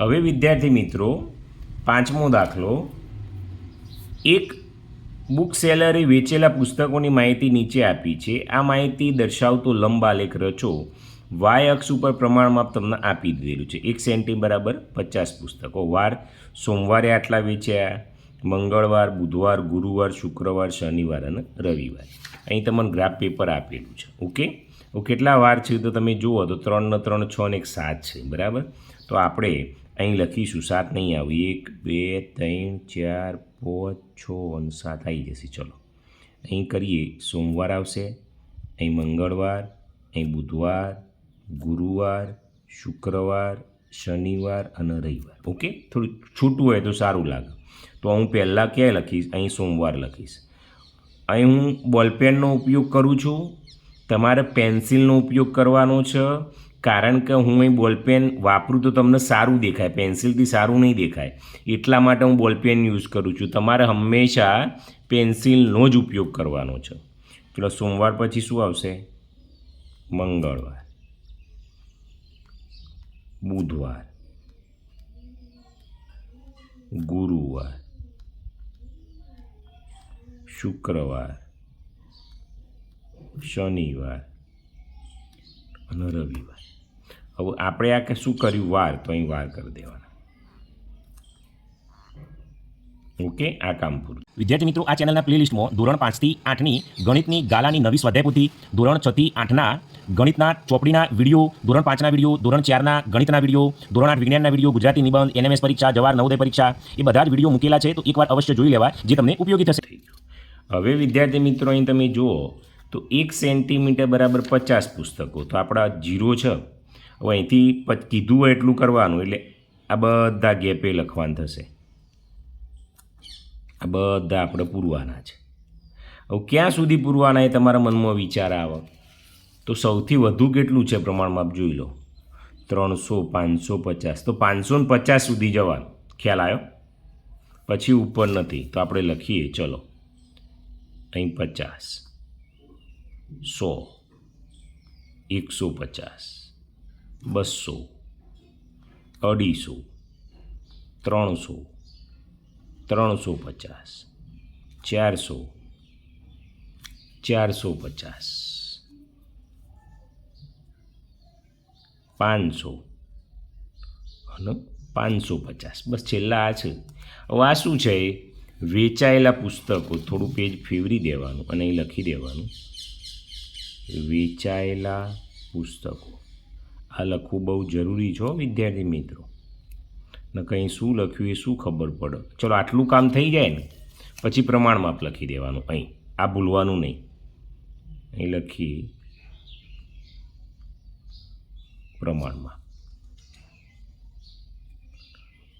હવે વિદ્યાર્થી મિત્રો, પાંચમો દાખલો. એક બુક સેલરે વેચેલા પુસ્તકોની માહિતી નીચે આપી છે. આ માહિતી દર્શાવતો લંબાલેખ રચો. વાય અક્ષ ઉપર પ્રમાણમાં તમને આપી દીધેલું છે. એક સેન્ટી બરાબર પચાસ પુસ્તકો. વાર સોમવારે આટલા વેચ્યા, મંગળવાર, બુધવાર, ગુરુવાર, શુક્રવાર, શનિવાર અને રવિવાર. અહીં તમને ગ્રાફ પેપર આપેલું છે. ઓકે કેટલા વાર છે તો તમે જુઓ તો ત્રણને ત્રણ, છ ને એક સાત છે. બરાબર? તો આપણે અહીં લખીશું, સાત નહીં આવે, એક, બે, ત્રણ, ચાર, પાંચ, છ અને સાત આવી જશે. ચલો, અહીં કરીએ, સોમવાર આવશે, અહીં મંગળવાર, અહીં બુધવાર, ગુરુવાર, શુક્રવાર, શનિવાર અને રવિવાર. ઓકે? થોડું છૂટું હોય તો સારું લાગે. તો હું પહેલાં ક્યાંય લખીશ? અહીં સોમવાર લખીશ. અહીં હું બોલપેનનો ઉપયોગ કરું છું. તમારે પેન્સિલનો ઉપયોગ કરવાનો છે. કારણ કે હું અહીં બોલપેન વાપરું તો તમને સારું દેખાય, પેન્સિલથી સારું નહીં દેખાય. એટલા માટે હું બોલપેન યુઝ કરું છું. તમારે હંમેશા પેન્સિલનો જ ઉપયોગ કરવાનો છે. ચલો સોમવાર પછી શું આવશે? મંગળવાર. બુધવાર. ગુરુવાર. શુક્રવાર. શનિવાર. અને રવિવાર. હવે આપણે આ કે શું કર્યું? વાર. તો અહીં વાર કરી દેવાના. ઓકે આ કામ પૂરું. વિદ્યાર્થી મિત્રો આ ચેનલના પ્લેલિસ્ટમાં ધોરણ પાંચથી આઠની ગણિતની ગાલાની નવી સ્વાધ્યાય પોથી ધોરણ છથી આઠના ગણિતના ચોપડીના વીડિયો ધોરણ પાંચના વીડિયો ધોરણ ચારના ગણિતના વીડિયો ધોરણ આઠ વિજ્ઞાનના વીડિયો ગુજરાતી નિબંધ એનએમએસ પરીક્ષા જવાહર નવોદય પરીક્ષા એ બધા જ વીડિયો મૂકેલા છે તો એકવાર અવશ્ય જોઈ લેવા જે તમને ઉપયોગી થશે. હવે વિદ્યાર્થી મિત્રો અહીં તમે જુઓ તો એક સેન્ટીમીટર બરાબર પચાસ પુસ્તકો તો આપણા જીરો છે. હવે અહીંથી કીધું હોય એટલું કરવાનું, એટલે આ બધા ગેપે લખવાનું થશે. આ બધા આપણે પૂરવાના છે. હવે ક્યાં સુધી પૂરવાના એ તમારા મનમાં વિચાર આવે? તો સૌથી વધુ કેટલું છે પ્રમાણમાં આપ જોઈ લો. ત્રણસો, પાંચસો, પચાસ. તો પાંચસો ને પચાસ સુધી જવાનું. ખ્યાલ આવ્યો પછી ઉપર નથી. તો આપણે લખીએ, ચલો. અહીં પચાસ. સો. એકસો પચાસ. બસો, અઢીસો, ત્રણસો ત્રણસો પચાસ, ચારસો ચારસો પચાસ, પાંચસો, અને પાંચસો પચાસ. બસ છેલ્લા આ છે. હવે આ શું છે? વેચાયેલા પુસ્તકો. થોડું પેજ ફેવરી દેવાનું અને એ લખી દેવાનું. વેચાયેલા પુસ્તકો. આ લખવું બહુ જરૂરી છે વિદ્યાર્થી મિત્રો. ને કંઈ શું લખ્યું એ શું ખબર પડે. ચલો, આટલું કામ થઈ જાય ને, પછી પ્રમાણમાપ લખી દેવાનું અહીં. આ ભૂલવાનું નહીં. અહીં લખીએ પ્રમાણમાં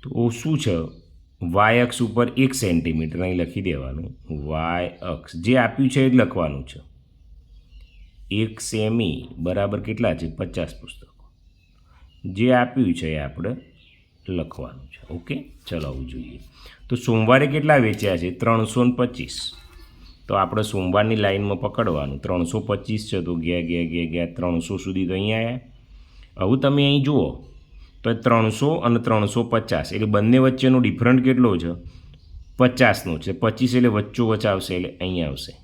તો શું છે? વાય અક્ષ ઉપર એક સેન્ટીમીટર અહીં લખી દેવાનું. વાય અક્ષ. જે આપ્યું છે એ જ લખવાનું છે. એક સેમી બરાબર કેટલા છે? પચાસ પુસ્તકો. જે આપ્યું છે એ આપણે લખવાનું છે. ઓકે? ચલો, આવું જોઈએ. તો સોમવારે કેટલા વેચ્યા છે? ત્રણસો પચીસ. તો આપણે સોમવારની લાઈનમાં પકડવાનું. ત્રણસો પચીસ છે તો ગયા ગયા ગયા ગયા, ત્રણસો સુધી તો અહીંયા આવ્યા. હવે તમે અહીં જુઓ. તો ત્રણસો અને ત્રણસો પચાસ, એટલે બંને વચ્ચેનો ડિફરન્ટ કેટલો છે? પચાસનો છે. પચીસ એટલે વચ્ચો વચ્ચે આવશે, એટલે અહીં આવશે.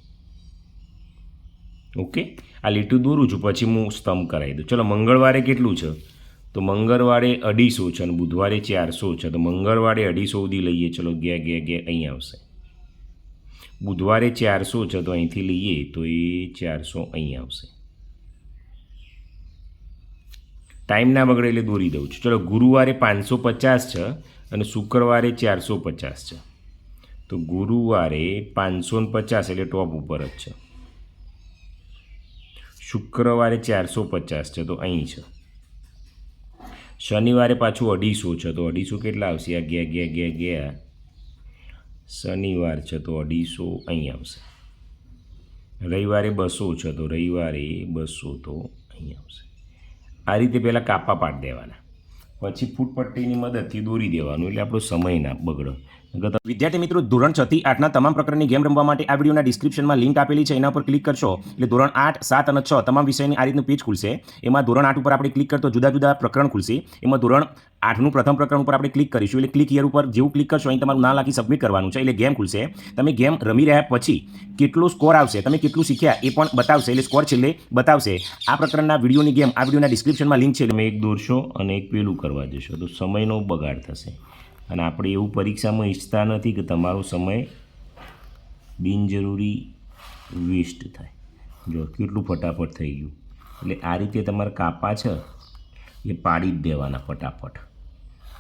ઓકે? આ લીટું દોરું છું, પછી હું સ્તંભ કરાવી દઉં. ચલો, મંગળવારે કેટલું છે? તો મંગળવારે અઢીસો છે અને બુધવારે ચારસો છે. તો મંગળવારે અઢીસો સુધી લઈએ. ચલો ગે ગયા ગે અહીં આવશે. બુધવારે ચારસો છે તો અહીંથી લઈએ તો એ ચારસો અહીં આવશે. ટાઈમ ના બગડે એટલે દોરી દઉં છું. ચલો ગુરુવારે પાંચસો પચાસ છે અને શુક્રવારે ચારસો પચાસ છે. તો ગુરુવારે પાંચસો ને પચાસ એટલે ટોપ ઉપર જ છે. શુક્રવારે ચારસો પચાસ છે તો અહીં છે. શનિવારે પાછું અઢીસો છે, તો અઢીસો કેટલા આવશે? આ ગયા ગયા ગયા ગયા. શનિવાર છે, તો અઢીસો અહીં આવશે. રવિવારે બસો છે, તો રવિવારે બસો, તો અહીં આવશે. આ રીતે પહેલાં કાપા પાડી દેવાના. પછી ફૂટપટ્ટીની મદદથી દોરી દેવાનું, એટલે આપણો સમય ના બગડે. વિદ્યાર્થી મિત્રો, ધોરણ છ થી આઠના તમામ પ્રકારની ગેમ રમવા માટે આ વિડીયોના ડિસ્ક્રિપ્શનમાં લિંક આપેલી છે, એના પર ક્લિક કરશો. એટલે ધોરણ આઠ, સાત અને છ તમામ વિષયની આ રીતનું પેજ ખુલશે. એમાં ધોરણ આઠ ઉપર આપણે ક્લિક કરતો જુદા જુદા પ્રકરણ ખુલશે. એમાં ધોરણ આઠનું પ્રથમ પ્રકરણ ઉપર આપણે ક્લિક કરીશું. એટલે ક્લિક હિયર ઉપર જેવું ક્લિક કરશો, અહીં તમારું ના લખી સબમિટ કરવાનું છે. એટલે ગેમ ખુલશે. તમે ગેમ રમી રહ્યા પછી કેટલો સ્કોર આવશે, તમે કેટલું શીખ્યા એ પણ બતાવશે. એટલે સ્કોર છેલ્લે બતાવશે. આ પ્રકારના વિડીયોની ગેમ, આ વિડીયોના ડિસ્ક્રિપ્શનમાં લિંક છે. તમે એક દોરશો અને એક પેલું કરવા જશો, તો સમયનો બગાડ થશે. અને આપણે એવું પરીક્ષામાં ઈચ્છતા નથી કે તમારો સમય બિનજરૂરી વેસ્ટ થાય. જો કેટલું ફટાફટ થઈ ગયું. એટલે આ રીતે તમારા કાપા છે એ પાડી જ દેવાના ફટાફટ.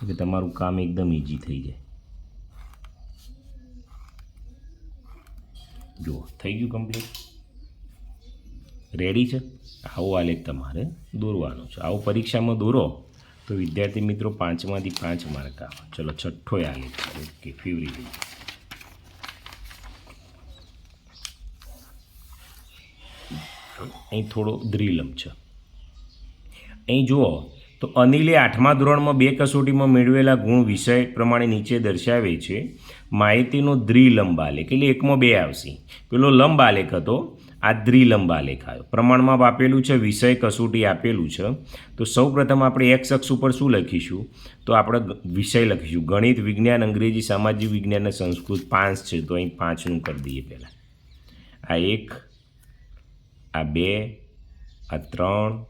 એટલે તમારું કામ એકદમ ઇઝી થઈ જાય. જુઓ થઈ ગયું કમ્પ્લીટ રેડી છે? આવો આલેખ તમારે દોરવાનો છે. આવો પરીક્ષામાં દોરો. તો વિદ્યાર્થી મિત્રો, પાંચમાંથી પાંચ માર્ક આવે. ચલો, છઠ્ઠો આલેખ ઓકે ફેવરી ગઈ. અહીં થોડો દ્રિલમ છે. અહીં જુઓ, તો અનિલે આઠમા ધોરણમાં બે કસોટીમાં મેળવેલા ગુણ વિષય પ્રમાણે નીચે દર્શાવે છે. માહિતીનો દ્વિલંબ આલેખ, એટલે એકમાં બે આવશે. પેલો લંબ આલેખ હતો આ દ્વિલંબ આલેખ આવ્યો પ્રમાણમાં આપેલું છે, વિષય કસોટી આપેલું છે. તો સૌ પ્રથમ આપણે એક્સ અક્ષ ઉપર શું લખીશું? તો આપણે વિષય લખીશું. ગણિત, વિજ્ઞાન, અંગ્રેજી, સામાજિક વિજ્ઞાન અને સંસ્કૃત પાંચ છે. તો અહીં પાંચનું કરી દઈએ પહેલાં. આ એક, આ બે, આ ત્રણ,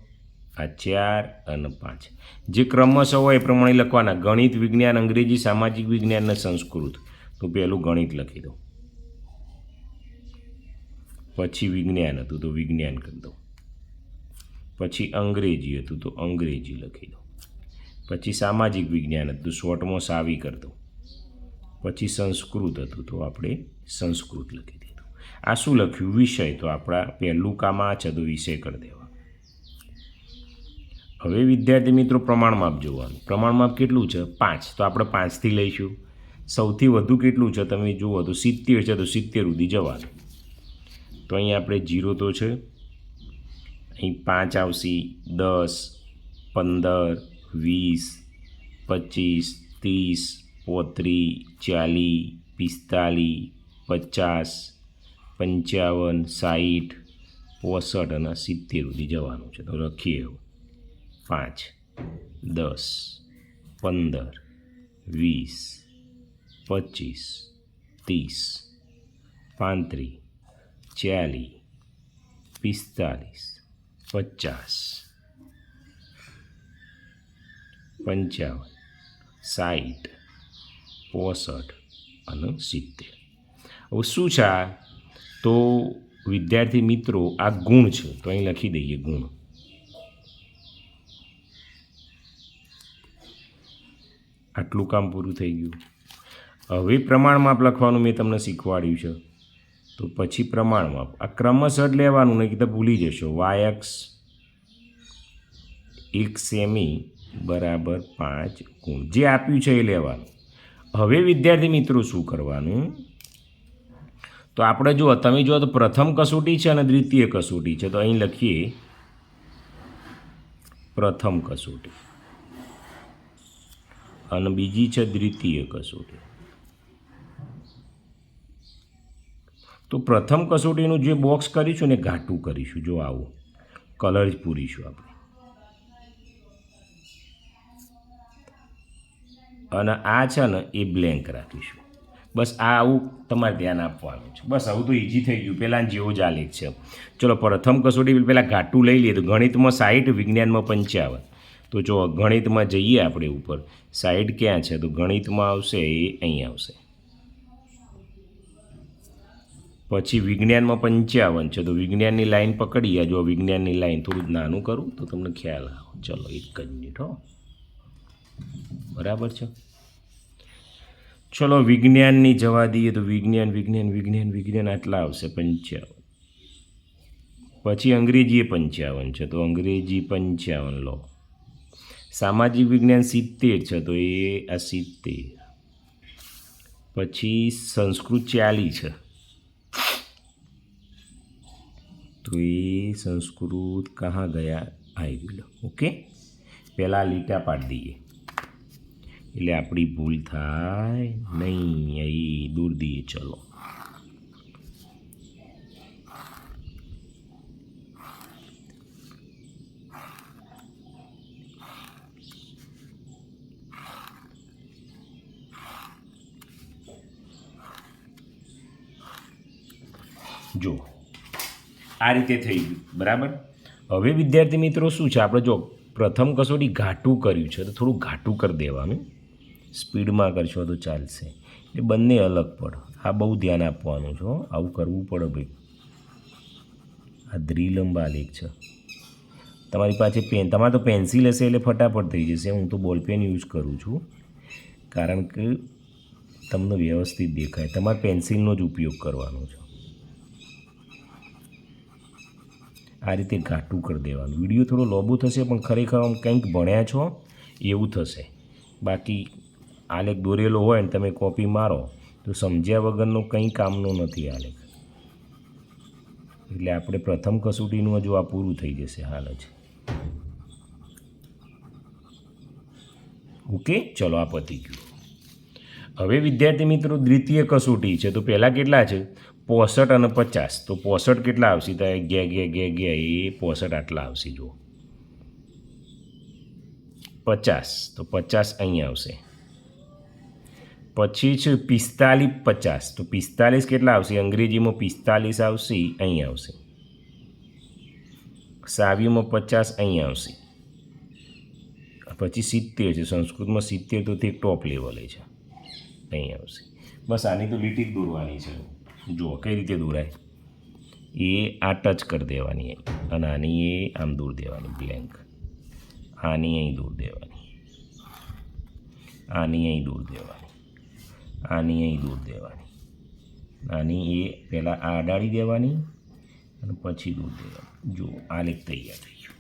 આ ચાર અને પાંચ. જે ક્રમશ હોય એ પ્રમાણે લખવાના. ગણિત, વિજ્ઞાન, અંગ્રેજી, સામાજિક વિજ્ઞાન અને સંસ્કૃત. તો પહેલું ગણિત લખી દો. પછી વિજ્ઞાન હતું તો વિજ્ઞાન કરી દઉં. પછી અંગ્રેજી હતું તો અંગ્રેજી લખી દો પછી સામાજિક વિજ્ઞાન હતું શોર્ટમાં સાવી કરી દો પછી સંસ્કૃત હતું તો આપણે સંસ્કૃત લખી દીધું. આ શું લખ્યું? વિષય તો આપણા પહેલું કામ આ છે તો વિષય કરી દેવા. હવે વિદ્યાર્થી મિત્રો પ્રમાણમાપ જોવાનું. પ્રમાણમાપ કેટલું છે? પાંચ. તો આપણે પાંચથી લઈશું. સૌથી વધુ કેટલું છે? તમે જુઓ તો સિત્તેર છે તો સિત્તેર સુધી જવાનું. તો અહીં આપણે જીરો તો છે. અહીં પાંચ આવશે, દસ, પંદર, વીસ, પચીસ, ત્રીસ, પોત્રીસ, ચાલીસ, પિસ્તાલીસ, પચાસ, પંચાવન સાઠ પોસઠ અને સિત્તેર સુધી જવાનું છે. તો લખીએ પાંચ, દસ, પંદર, વીસ, પચીસ, ત્રીસ, પાંત્રીસ ચાલીસ, પિસ્તાલીસ, પચાસ, પંચાવન સાઠ પોસઠ અને સિત્તેર. હવે શું છે તો વિદ્યાર્થી મિત્રો, આ ગુણ છે. તો અહીં લખી દઈએ ગુણ. આટલું કામ પૂરું થઈ ગયું. હવે પ્રમાણમાં લખવાનું મેં તમને શીખવાડ્યું છે. તો પછી પ્રમાણમાં. આ ક્રમશઃ જ લેવાનું, નહીં તો ભૂલી જશો. વાયક્સ એક સેમી બરાબર પાંચ ગુણ. જે આપ્યું છે એ લેવાનું. હવે વિદ્યાર્થી મિત્રો શું કરવાનું? તો આપણે જુઓ, તમે જુઓ તો પ્રથમ કસોટી છે અને દ્વિતીય કસોટી છે. તો અહીં લખીએ, પ્રથમ કસોટી. અને બીજી છે દ્વિતીય કસોટી. તો પ્રથમ કસોટીનું જે બોક્સ કરીશું ને ઘાટું કરીશું. જો આવું. કલર જ પૂરીશું આપણે. અને આ છે ને એ બ્લેન્ક રાખીશું. બસ આ આવું તમારે ધ્યાન આપવાનું છે. બસ આવું તો ઇઝી થઈ ગયું. પહેલાં જેવો જ આલેખ છે. ચલો, પ્રથમ કસોટી પહેલાં ઘાટું લઈ લઈએ. તો ગણિતમાં સાઠ વિજ્ઞાનમાં પંચાવન. તો જો ગણિતમાં જઈએ આપણે ઉપર. સાઈડ ક્યાં છે? તો ગણિતમાં આવશે એ અહીં આવશે. પછી વિજ્ઞાનમાં પંચાવન છે. તો વિજ્ઞાનની લાઈન પકડીએ જો વિજ્ઞાનની લાઈન થોડું નાનું કરું તો તમને ખ્યાલ આવે. ચલો, એક જ મિનિટ હો. બરાબર છે? ચલો, વિજ્ઞાનની જવા દઈએ તો વિજ્ઞાન વિજ્ઞાન વિજ્ઞાન વિજ્ઞાન આટલા આવશે. પંચાવન. પછી અંગ્રેજી પંચાવન છે. તો અંગ્રેજી પંચાવન લો. સામાજિક વિજ્ઞાન સિત્તેર છે. તો એ આ સિત્તેર. પછી સંસ્કૃત ચાલી છે. તો એ સંસ્કૃત કहाँ ગયા આવી ગયું. ઓકે? પહેલાં લીટા પાડી દઈએ. એટલે આપણી ભૂલ થાય. નહીં, અહીં દૂર દઈએ, ચલો. જો આ રીતે થઈ ગયું. બરાબર? હવે વિદ્યાર્થી મિત્રો શું છે? આપણે જો પ્રથમ કસોટી ઘાટું કર્યું છે, તો થોડું ઘાટું કરી દેવાનું. સ્પીડમાં કરશો તો ચાલશે. એટલે બંને અલગ પડ. આ બહુ ધ્યાન આપવાનું છે. આવું કરવું પડે ભાઈ. આ દ્રિલંબ આલેખ છે. તમારી પાસે પેન, તમારે તો પેન્સિલ હશે એટલે ફટાફટ થઈ જશે. હું તો બોલપેન યુઝ કરું છું. કારણ કે તમને વ્યવસ્થિત દેખાય. તમારે પેન્સિલનો જ ઉપયોગ કરવાનો છે. આ રીતે ઘાટું કરી દેવાનું. વીડિયો થોડો લોબો થશે, પણ ખરેખર આમ કંઈક ભણ્યા છો, એવું થશે. બાકી આલેખ દોરેલો હોય ને તમે કોપી મારો, તો સમજ્યા વગરનો કંઈ કામનો નથી આલેખ. એટલે આપણે પ્રથમ કસોટીનું હજુ આ પૂરું થઈ જશે હાલ જ. ઓકે? ચલો, આ પતી ગયું. હવે વિદ્યાર્થી મિત્રો, દ્વિતીય કસોટી છે, તો પહેલાં કેટલા છે? પોસઠ અને પચાસ. તો પોસઠ કેટલા આવશે? તો ગયા ગયા ગયા ગયા એ પોસઠ આટલા આવશે, જુઓ. પચાસ. તો પચાસ અહીં આવશે. પછી છે પિસ્તાલીસ, પચાસ. તો પિસ્તાલીસ કેટલા આવશે? અંગ્રેજીમાં પિસ્તાલીસ આવશે અહીં આવશે. સાવીમાં પચાસ અહીં આવશે. પછી સિત્તેર છે. સંસ્કૃતમાં સિત્તેર તો તે ટોપ લેવલે છે. અહીં આવશે. બસ આની તો લીટી જ દોરવાની છે. જુઓ, કઈ રીતે દોરાય? એ આ ટચ કરી દેવાની અને આની એ આમ દૂર દેવાની બ્લેન્ક આની અહીં દૂર દેવાની. આની અહીં દૂર દેવાની. આની અહીં દૂર દેવાની. આની એ પહેલાં આ અડાડી દેવાની અને પછી દૂર દેવાની. જુઓ, આલેખ તૈયાર થઈ ગયો.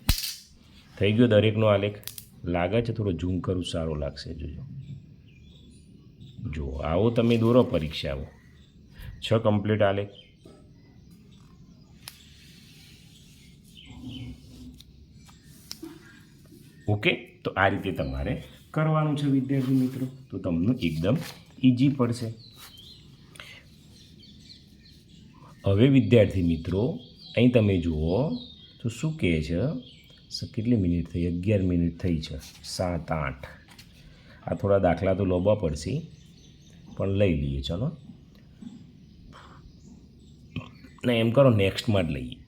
થઈ ગયો દરેકનો આલેખ? લાગે છે થોડો ઝૂમ કરું, સારો લાગશે, જોજો. જો આવો તમે દોરો પરીક્ષાઓ છ કમ્પ્લીટ આલે. ઓકે, તો આ રીતે તમારે કરવાનું છે, વિદ્યાર્થી મિત્રો. તો તમને એકદમ ઇઝી પડશે. હવે વિદ્યાર્થી મિત્રો, અહીં તમે જુઓ, તો શું કહે છે? કેટલી મિનિટ થઈ? અગિયાર મિનિટ થઈ છે. સાત, આઠ. આ થોડા દાખલા તો લોબા પડશે. પણ લઈ લઈએ ચલો. ને એમ કરો નેક્સ્ટમાં જ લઈએ.